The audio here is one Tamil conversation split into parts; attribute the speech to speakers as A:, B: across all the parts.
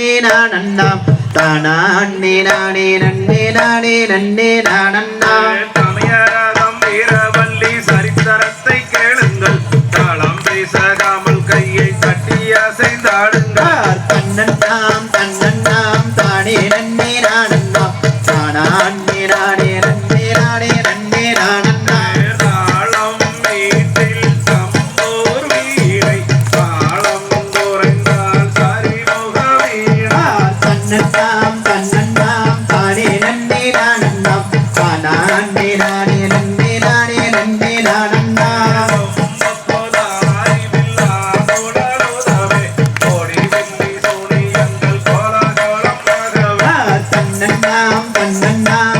A: நன்னாம். தானே நானே நன்னே நானே நன்னே
B: நானன்னா
A: na na na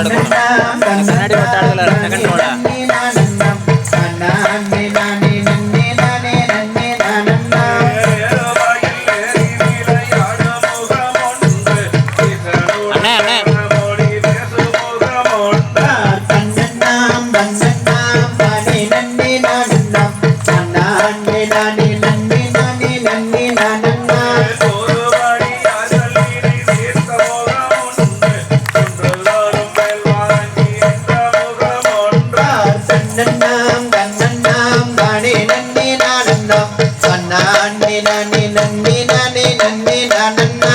A: ಮಾತಾಡ್ಕೊಂಡು ಕನ್ನಡಿ ಮಾತಾಡೋಲ್ಲ ತಗೊಂಡು ನೋಡ நன்னாம் கண்ணன்னாம் தானே நன்னி நானன்னாம் சன்னான்னி நானே நன்னி நானே நன்னி நானன்னா